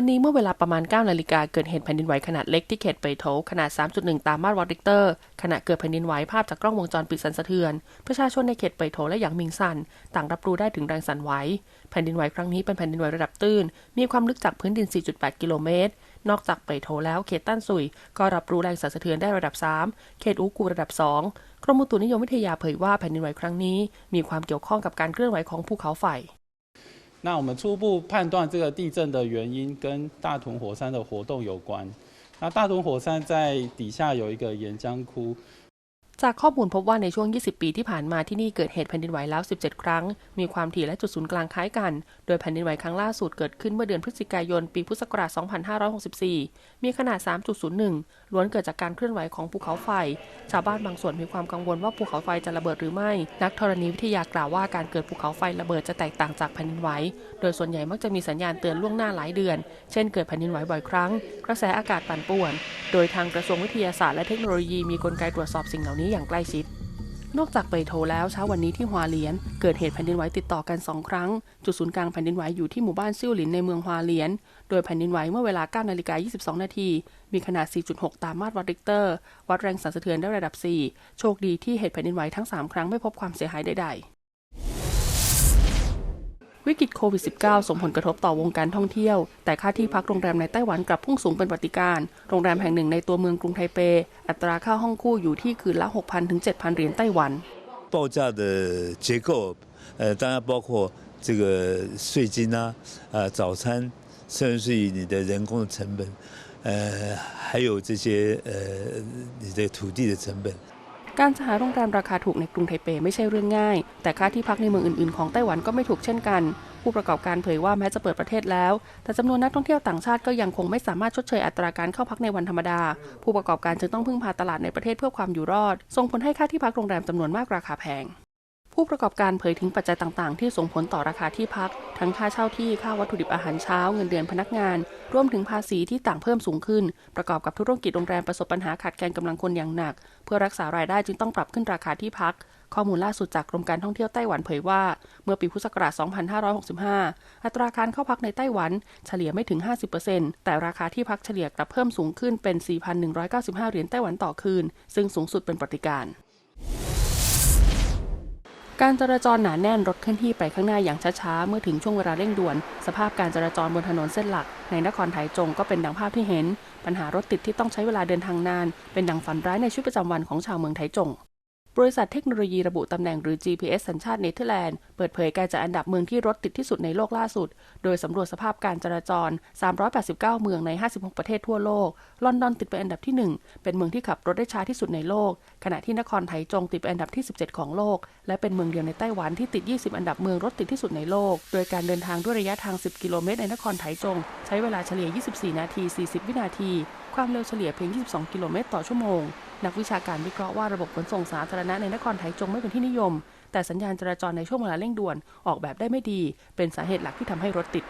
วันนี้เมื่อเวลาประมาณ 9 นาฬิกาเกิดเหตุแผ่นดินไหวขนาดเล็กที่เขตเปยโถขนาด 3.1 ตามมาตรวัดริกเตอร์ขณะเกิดแผ่นดินไหวภาพจากกล้องวงจรปิดสั่นสะเทือน ประชาชนในเขตเปยโถและหยางมิงซัน ต่างรับรู้ได้ถึงแรงสั่นไหวแผ่นดินไหวครั้งนี้เป็นแผ่นดินไหวระดับตื้น มีความลึกจากพื้นดิน 4.8 กิโลเมตร นอกจากเปยโถแล้วเขตต้นซุย ก็รับรู้แรงสั่นสะเทือนได้ระดับ 3 เขตอูกูระดับ 2 กรมอุตุนิยมวิทยาเผยว่าแผ่นดินไหวครั้งนี้ มีความเกี่ยวข้องกับการเคลื่อนไหวของภูเขาไฟ 那我们初步判断这个地震的原因跟大屯火山的活动有关。那大屯火山在底下有一个岩浆窟， จากข้อมูลพบว่าในช่วง 20 ปีที่ผ่านมาที่นี่เกิดเหตุแผ่นดินไหวแล้ว 17 ครั้ง มีความถี่และจุดศูนย์กลางคล้ายกัน โดยแผ่นดินไหวครั้งล่าสุดเกิดขึ้นเมื่อเดือนพฤศจิกายน ปีพุทธศักราช 2564 มีขนาด 3.01 ล้วนเกิดจากการเคลื่อนไหวของภูเขาไฟ ชาวบ้านบางส่วนมีความกังวลว่าภูเขาไฟจะระเบิดหรือไม่ นักธรณีวิทยากล่าวว่าการเกิดภูเขาไฟระเบิดจะแตกต่างจากแผ่นดินไหว โดยส่วนใหญ่มักจะมีสัญญาณเตือนล่วงหน้าหลายเดือน เช่น เกิดแผ่นดินไหวบ่อยครั้ง กระแสอากาศปั่นป่วน โดยทางกระทรวงวิทยาศาสตร์และเทคโนโลยีมีกลไกตรวจสอบสิ่งเหล่านี้อย่างใกล้ชิด นอกจากเปยโถแล้วเช้าวันนี้ที่ฮวาเลียน เกิดเหตุแผ่นดินไหวติดต่อกันสองครั้ง จุดศูนย์กลางแผ่นดินไหวอยู่ที่หมู่บ้านซิ่วหลินในเมืองฮวาเลียน โดยแผ่นดินไหวเมื่อเวลา9นาฬิกา22 นาที มีขนาด 4.6 ตามมาตรวัดริกเตอร์ วัดแรงสั่นสะเทือนได้ระดับ 4 โชคดีที่เหตุแผ่นดินไหวทั้ง 3 ครั้งไม่พบความเสียหายใดๆ วิกฤตโควิด -19 ส่งผลกระทบต่อวงการท่องเที่ยว แต่ค่าที่พักโรงแรมในไต้หวันกลับพุ่งสูงเป็นปฏิการณ์โรงแรมแห่งหนึ่งในตัวเมืองกรุงไทเป อัตราค่าห้องคู่อยู่ที่คืนละ 6,000ถึง7,000 เหรียญไต้หวัน 报价的结构，呃，当然包括这个税金啊，呃，早餐，甚至是你的人工的成本，呃，还有这些呃你的土地的成本。 การจะหาโรงแรมราคาถูกในกรุงไทเปไม่ใช่เรื่องง่าย แต่ค่าที่พักในเมืองอื่นๆของไต้หวันก็ไม่ถูกเช่นกัน ผู้ประกอบการเผยว่าแม้จะเปิดประเทศแล้ว แต่จำนวนนักท่องเที่ยวต่างชาติก็ยังคงไม่สามารถชดเชยอัตราการเข้าพักในวันธรรมดา ผู้ประกอบการจึงต้องพึ่งพาตลาดในประเทศเพื่อความอยู่รอด ส่งผลให้ค่าที่พักโรงแรมจำนวนมากราคาแพงผู้ประกอบการเผยถึงปัจจัยต่าง ๆ ที่ส่งผลต่อราคาที่พัก ทั้งค่าเช่าที่ ค่าวัตถุดิบอาหารเช้า เงินเดือนพนักงาน รวมถึงภาษีที่ต่างเพิ่มสูงขึ้น ประกอบกับธุรกิจโรงแรมประสบปัญหาขาดแคลนกำลังคนอย่างหนัก เพื่อรักษารายได้จึงต้องปรับขึ้นราคาที่พัก ข้อมูลล่าสุดจากกรมการท่องเที่ยวไต้หวันเผยว่า เมื่อปีพุทธศักราช 2565 อัตราการเข้าพักในไต้หวันเฉลี่ยไม่ถึง 50%แต่ราคาที่พักเฉลี่ยกลับเพิ่มสูงขึ้นเป็น 4,195 เหรียญไต้หวันต่อคืน ซึ่งสูงสุดเป็นปฏิการ การจราจรหนาแน่นรถเคลื่อนที่ไปข้างหน้าอย่างช้าๆ เมื่อถึงช่วงเวลาเร่งด่วน สภาพการจราจรบนถนนเส้นหลัก ในนครไทยจงก็เป็นดังภาพที่เห็น ปัญหารถติดที่ต้องใช้เวลาเดินทางนาน เป็นดังฝันร้ายในชีวิตประจำวันของชาวเมืองไถจง บริษัทเทคโนโลยีระบุตำแหน่งหรือ GPS สัญชาติเนเธอร์แลนด์ เปิดเผยการจัดอันดับเมืองที่รถติดที่สุดในโลกล่าสุด โดยสำรวจสภาพการจราจร 389 เมืองใน 56 ประเทศทั่วโลก ลอนดอนติดเป็นอันดับที่ 1 เป็นเมืองที่ขับรถได้ช้าที่สุดในโลก ขณะที่นครไถจงติดเป็นอันดับที่ 17 ของโลก และเป็นเมืองเดียวในไต้หวันที่ติด 20 อันดับเมืองรถติดที่สุดในโลก โดยการเดินทางด้วยระยะทาง 10 กิโลเมตรในนครไถจง ใช้เวลาเฉลี่ย 24 นาที 40 วินาที ความเร็วเฉลี่ยเพียง 22 กิโลเมตรต่อชั่วโมง นักวิชาการวิเคราะห์ว่าระบบขนส่งสาธารณะในนครไถจงไม่เป็นที่นิยม แต่สัญญาณจราจรในช่วงเวลาเร่งด่วนออกแบบได้ไม่ดี เป็นสาเหตุหลักที่ทำให้รถติด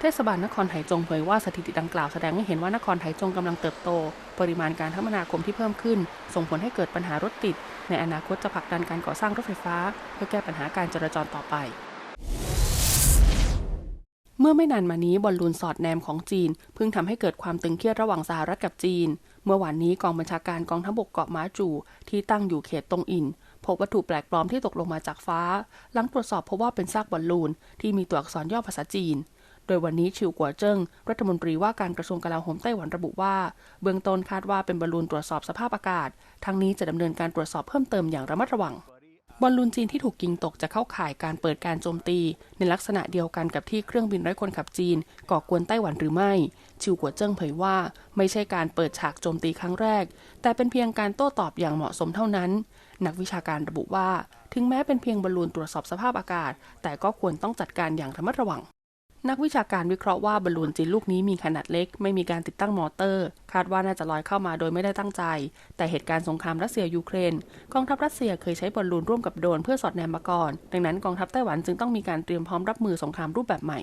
เทศบาลนครไถจงเผยว่าสถิติดังกล่าวแสดงให้เห็นว่านครไถจงกำลังเติบโต ปริมาณการคมนาคมที่เพิ่มขึ้น ส่งผลให้เกิดปัญหารถติด ในอนาคตจะผลักดันการก่อสร้างรถไฟฟ้า เพื่อแก้ปัญหาการจราจรต่อไป เมื่อไม่นานมานี้บอลลูนสอดแนมของจีน เพิ่งทำให้เกิดความตึงเครียดระหว่างสหรัฐกับจีน เมื่อวานนี้กองบัญชาการกองทัพบกเกาะม้าจู ที่ตั้งอยู่เขตตงอิน พบวัตถุแปลกปลอมที่ตกลงมาจากฟ้า หลังตรวจสอบพบว่าเป็นซากบอลลูนที่มีตัวอักษรย่อภาษาจีน โดยวันนี้ชิวกัวเจิ้งรัฐมนตรีว่าการกระทรวงกลาโหมไต้หวันระบุว่า เบื้องต้นคาดว่าเป็นบอลลูนตรวจสอบสภาพอากาศ ทั้งนี้จะดำเนินการตรวจสอบเพิ่มเติมอย่างระมัดระวัง บอลลูนจีนที่ถูกยิงตกจะเข้าข่ายการเปิดการโจมตี ในลักษณะเดียวกันกับที่เครื่องบินไร้คนขับจีน ก่อกวนไต้หวันหรือไม่ ชิวกัวเจิ้งเผยว่า ไม่ใช่การเปิดฉากโจมตีครั้งแรก แต่เป็นเพียงการโต้ตอบอย่างเหมาะสมเท่านั้น นักวิชาการระบุว่า ถึงแม้เป็นเพียงบอลลูนตรวจสอบสภาพอากาศ แต่ก็ควรต้องจัดการอย่างระมัดระวัง นักวิชาการวิเคราะห์ว่าบอลลูนจีนลูกนี้มีขนาดเล็ก ไม่มีการติดตั้งมอเตอร์ คาดว่าน่าจะลอยเข้ามาโดยไม่ได้ตั้งใจ แต่เหตุการณ์สงครามรัสเซียยูเครนกองทัพรัสเซียเคยใช้บอลลูนร่วมกับโดรนเพื่อสอดแนมมาก่อน ดังนั้นกองทัพไต้หวันจึงต้องมีการเตรียมพร้อมรับมือสงครามรูปแบบใหม่